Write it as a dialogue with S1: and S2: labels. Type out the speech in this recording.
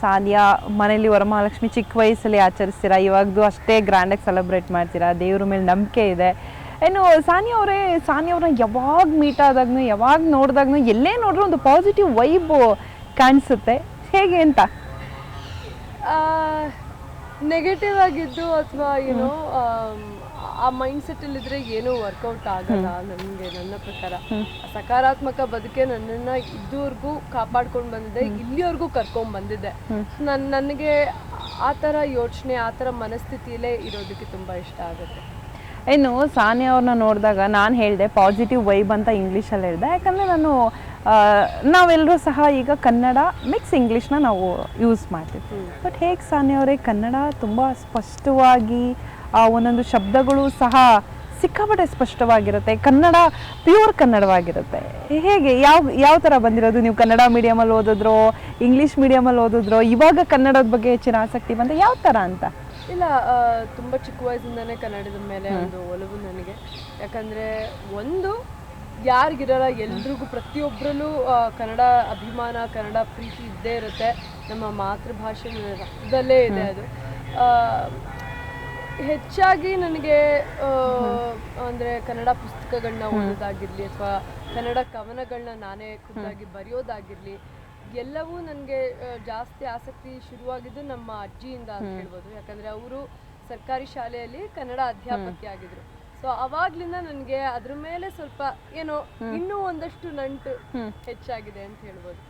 S1: ಸಾನಿಯಾ ಮನೆಯಲ್ಲಿ ವರಮಹಾಲಕ್ಷ್ಮಿ ಚಿಕ್ಕ ವಯಸ್ಸಲ್ಲಿ ಆಚರಿಸ್ತೀರಾ? ಇವಾಗದು ಅಷ್ಟೇ ಗ್ರ್ಯಾಂಡಾಗಿ ಸೆಲೆಬ್ರೇಟ್ ಮಾಡ್ತೀರಾ? ದೇವ್ರ ಮೇಲೆ ನಂಬಿಕೆ ಇದೆ. ಏನು ಸಾನಿಯಾ ಅವರೇ ಸಾನಿಯಾ ಅವ್ರನ್ನ ಯಾವಾಗ ಮೀಟ್ ಆದಾಗ್ನು ಯಾವಾಗ ನೋಡಿದಾಗ್ನು ಎಲ್ಲೇ ನೋಡ್ರೂ ಒಂದು ಪಾಸಿಟಿವ್ ವೈಬ್ ಕಾಣಿಸುತ್ತೆ. ಹೇಗೆ ಅಂತ?
S2: ನೆಗೆಟಿವ್ ಆಗಿದ್ದು ಅಥವಾ ಏನೋ ಆ ಮೈಂಡ್ ಸೆಟ್ ಅಲ್ಲಿ ಇದ್ರೆ ಏನೂ ವರ್ಕೌಟ್ ಆಗಲ್ಲ ನನಗೆ ನನ್ನ ಪ್ರಕಾರ. ಸಕಾರಾತ್ಮಕ ಬದುಕೆ ನನ್ನನ್ನ ಇದುವರೆಗೂ ಕಾಪಾಡ್ಕೊಂಡು ಬಂದಿದೆ ಇಲ್ಲಿವರೆಗೂ ಕರ್ಕೊಂಡ್ ಬಂದಿದೆ. ನನ್ ನನಗೆ ಆ ಥರ ಯೋಚನೆ ಆ ಥರ ಮನಸ್ಥಿತಿಯಲ್ಲೇ ಇರೋದಕ್ಕೆ ತುಂಬಾ ಇಷ್ಟ ಆಗುತ್ತೆ.
S1: ಇನ್ನು ಸಾನಿಯಾ ಅವ್ರನ್ನ ನೋಡಿದಾಗ ನಾನು ಹೇಳಿದೆ ಪಾಸಿಟಿವ್ ವೈಬ್ ಅಂತ ಇಂಗ್ಲೀಷಲ್ಲಿ ಹೇಳಿದೆ. ಯಾಕಂದರೆ ನಾನು ನಾವೆಲ್ಲರೂ ಸಹ ಈಗ ಕನ್ನಡ ಮಿಕ್ಸ್ ಇಂಗ್ಲೀಷ್ನ ನಾವು ಯೂಸ್ ಮಾಡ್ತೀವಿ ಬಟ್ ಹೇಗೆ ಸಾನಿಯಾ ಅವರೇ ಕನ್ನಡ ತುಂಬ ಸ್ಪಷ್ಟವಾಗಿ ಆ ಒಂದೊಂದು ಶಬ್ದಗಳು ಸಹ ಸಿಕ್ಕಾಪಟ್ಟೆ ಸ್ಪಷ್ಟವಾಗಿರುತ್ತೆ. ಕನ್ನಡ ಪ್ಯೂರ್ ಕನ್ನಡವಾಗಿರುತ್ತೆ. ಹೇಗೆ ಯಾವ ಯಾವ ಥರ ಬಂದಿರೋದು? ನೀವು ಕನ್ನಡ ಮೀಡಿಯಮಲ್ಲಿ ಓದಿದ್ರೋ ಇಂಗ್ಲೀಷ್ ಮೀಡಿಯಮಲ್ಲಿ ಓದಿದ್ರೋ ಇವಾಗ ಕನ್ನಡದ ಬಗ್ಗೆ ಹೆಚ್ಚಿನ ಆಸಕ್ತಿ ಬಂದ ಯಾವ ಥರ ಅಂತ?
S2: ಇಲ್ಲ ತುಂಬ ಚಿಕ್ಕ ವಯಸ್ಸಿಂದನೇ ಕನ್ನಡದ ಮೇಲೆ ಒಂದು ಒಲವು ನನಗೆ. ಯಾಕಂದರೆ ಒಂದು ಯಾರಿಗಿರಲ್ಲ ಎಲ್ರಿಗೂ ಪ್ರತಿಯೊಬ್ಬರಲ್ಲೂ ಕನ್ನಡ ಅಭಿಮಾನ ಕನ್ನಡ ಪ್ರೀತಿ ಇದ್ದೇ ಇರುತ್ತೆ. ನಮ್ಮ ಮಾತೃಭಾಷೆ ರಕ್ತದಲ್ಲೇ ಇದೆ ಅದು. ಹೆಚ್ಚಾಗಿ ನನಗೆ ಅಂದರೆ ಅಂದ್ರೆ ಕನ್ನಡ ಪುಸ್ತಕಗಳನ್ನ ಓದೋದಾಗಿರಲಿ ಅಥವಾ ಕನ್ನಡ ಕವನಗಳನ್ನ ನಾನೇ ಖುದ್ದಾಗಿ ಬರೆಯೋದಾಗಿರಲಿ ಎಲ್ಲವೂ ನನಗೆ ಜಾಸ್ತಿ ಆಸಕ್ತಿ ಶುರುವಾಗಿದ್ದು ನಮ್ಮ ಅಜ್ಜಿಯಿಂದ ಅಂತ ಹೇಳ್ಬೋದು. ಯಾಕಂದ್ರೆ ಅವರು ಸರ್ಕಾರಿ ಶಾಲೆಯಲ್ಲಿ ಕನ್ನಡ ಅಧ್ಯಾಪಕಿ ಆಗಿದ್ರು. ಸೊ ಅವಾಗ್ಲಿಂದ ನನಗೆ ಅದ್ರ ಮೇಲೆ ಸ್ವಲ್ಪ ಏನೋ ಇನ್ನೂ ಒಂದಷ್ಟು ನಂಟು ಹೆಚ್ಚಾಗಿದೆ ಅಂತ ಹೇಳ್ಬೋದು.